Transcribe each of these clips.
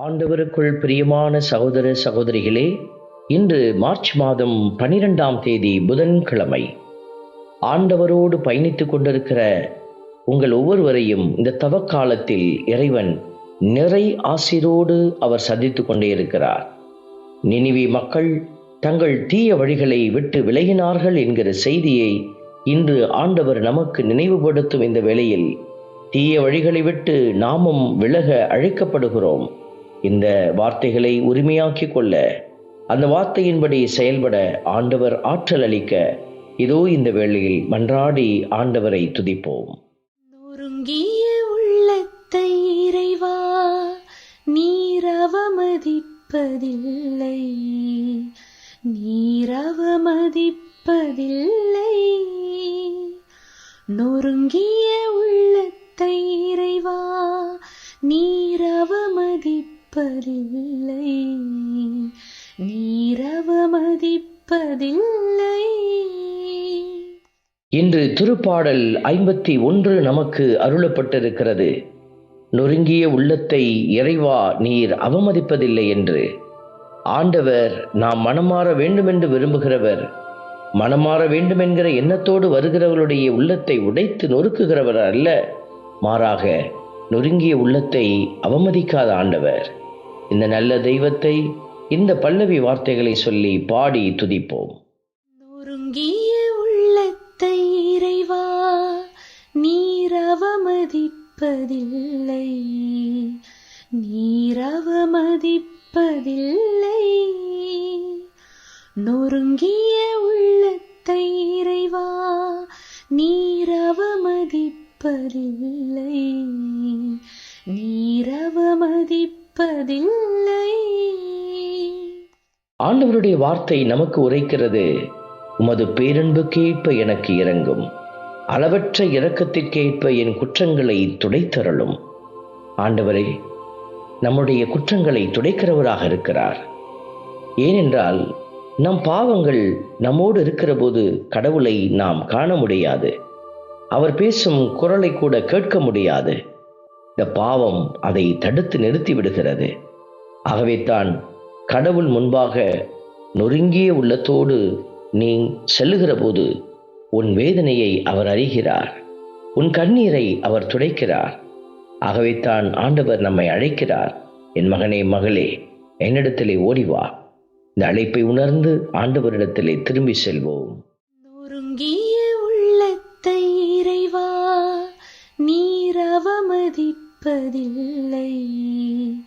ஆண்டவருக்குள் பிரியமான சகோதர சகோதரிகளே இன்று மார்ச் மாதம் பனிரெண்டாம் தேதி புதன்கிழமை. ஆண்டவரோடு பயணித்துக் கொண்டிருக்கிற உங்கள் ஒவ்வொருவரையும் இந்த தவக்காலத்தில் இறைவன் நிறை ஆசிரோடு அவர் சந்தித்துக் கொண்டே இருக்கிறார். நினிவி மக்கள் தங்கள் தீய வழிகளை விட்டு விலகினார்கள் என்கிற செய்தியை இன்று ஆண்டவர் நமக்கு நினைவுபடுத்தும் இந்த வேளையில் தீய வழிகளை விட்டு நாமும் விலக அழைக்கப்படுகிறோம். இந்த வார்த்தைகளை உரிமையாக்கிக் கொள்ள அந்த வார்த்தையின்படி செயல்பட ஆண்டவர் ஆற்றல் அளிக்க இதோ இந்த வேளையில் மன்றாடி ஆண்டவரை துதிப்போம். நொறுங்கிய உள்ளத்தை இறைவா நீரவமதிப்பதில்லை. நொறுங்கிய உள்ளத்தை இறைவா நீரவமதிப்ப மதிப்பதில்லை. நீரவ மதிப்பதில்லை. இன்று திருப்பாடல் ஐம்பத்தி ஒன்று நமக்கு அருளப்பட்டிருக்கிறது. நொறுங்கிய உள்ளத்தை இறைவா நீர் அவமதிப்பதில்லை என்று. ஆண்டவர் நாம் மனமாற வேண்டுமென்று விரும்புகிறவர் மனமாற வேண்டும் என்கிற எண்ணத்தோடு வருகிறவர்களுடைய உள்ளத்தை உடைத்து நொறுக்குகிறவர் அல்ல. மாறாக நொறுங்கிய உள்ளத்தை அவமதிக்காத ஆண்டவர். இந்த நல்ல தெய்வத்தை இந்த பல்லவி வார்த்தைகளை சொல்லி பாடி துதிப்போம். நொறுங்கிய உள்ளத்தை இறைவா நீரவமதிப்பதில்லை. நீரவமதிப்பதில்லை. நொறுங்கிய உள்ளத்தை இறைவா நீரவமதிப்பதில்லை. நீரவ நீர் ஆண்டவருடைய வார்த்தை நமக்கு உரைக்கிறது. உமது பேரன்புக்கேற்ப எனக்கு இறங்கும் அளவற்ற இரக்கத்திற்கேற்ப என் குற்றங்களை துடைத்தருளும். ஆண்டவரே நம்முடைய குற்றங்களை துடைக்கிறவராக இருக்கிறார். ஏனென்றால் நம் பாவங்கள் நம்மோடு இருக்கிற போது கடவுளை நாம் காண முடியாது. அவர் பேசும் குரலை கூட கேட்க முடியாது. இந்த பாவம் அதை தடுத்து நிறுத்தி விடுகிறது. ஆகவே தான் கடவுள் முன்பாக நொறுங்கிய உள்ளத்தோடு நீ செல்லுகிற போது உன் வேதனையை அவர் அறிகிறார். உன் கண்ணீரை அவர் துடைக்கிறார். ஆகவே ஆண்டவர் நம்மை அழைக்கிறார். என் மகனே மகளே என்னிடத்திலே ஓடிவா இந்த அழைப்பை உணர்ந்து ஆண்டவரிடத்திலே திரும்பி செல்வோம். உள்ளத்தை இறைவா நீர் அவமதிப்பதில்லை நீர்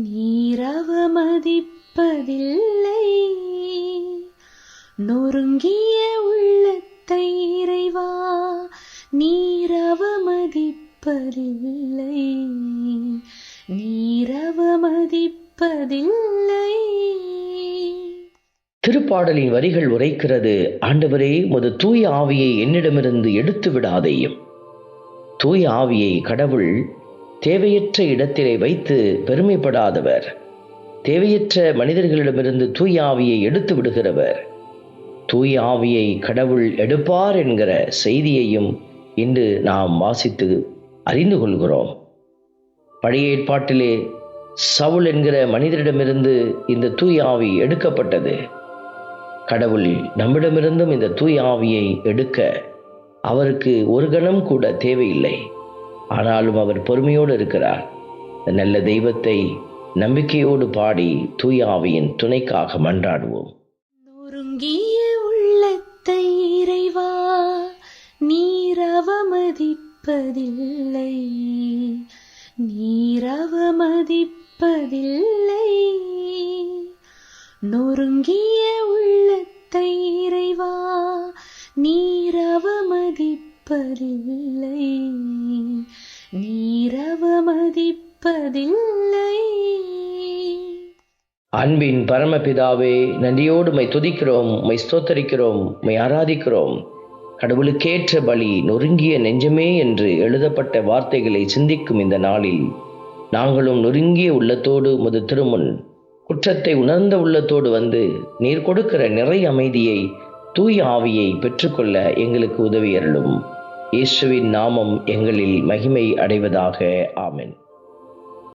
நீரவமதிப்பதில்லை நொறுங்கிய உள்ளத்தை இறைவா நீர் அவமதிப்பதில்லை நீர் அவமதிப்பதில்லை திருப்பாடலின் வரிகள் உரைக்கிறது ஆண்டவரே உமது தூய ஆவியை என்னிடமிருந்து எடுத்து விடாதேயும் தூய ஆவியை கடவுள் தேவையற்ற இடத்திலே வைத்து பெருமைப்படாதவர். தேவையற்ற மனிதர்களிடமிருந்து தூய ஆவியை எடுத்து விடுகிறவர். தூய ஆவியை கடவுள் எடுப்பார் என்கிற செய்தியையும் இன்று நாம் வாசித்து அறிந்து கொள்கிறோம். பழைய ஏற்பாட்டிலே சவுல் என்கிற மனிதரிடமிருந்து இந்த தூய ஆவி எடுக்கப்பட்டது. கடவுள் நம்மிடமிருந்தும் இந்த தூய ஆவியை எடுக்க அவருக்கு ஒரு கணம் கூட தேவையில்லை. ஆனாலும் அவர் பொறுமையோடு இருக்கிறார். நல்ல தெய்வத்தை நம்பிக்கையோடு பாடி தூயாவியின் துணைக்காக மன்றாடுவோம். நொறுங்கிய உள்ளத்தை இறைவா நீரவமதிப்பதில்லை. நீரவமதிப்பதில்லை. நொறுங்கிய உள்ளத்தை இறைவா நீரவமதிப்பதில்லை. அன்பின் பரமபிதாவே நன்றியோடு மை துதிக்கிறோம் மை ஸ்தோத்தரிக்கிறோம் மை ஆராதிக்கிறோம். கடவுளுக்கேற்ற பலி நொறுங்கிய நெஞ்சமே என்று எழுதப்பட்ட வார்த்தைகளை சிந்திக்கும் இந்த நாளில் நாங்களும் நொறுங்கிய உள்ளத்தோடு முது திருமுன் குற்றத்தை உணர்ந்த உள்ளத்தோடு வந்து நீர் கொடுக்கிற நிறை அமைதியை தூய ஆவியை பெற்றுக்கொள்ள எங்களுக்கு உதவி அருளும். இயேசுவின் நாமம் எங்களில் மகிமை அடைவதாக. ஆமென்.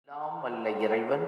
நாம் அல்ல இறைவன்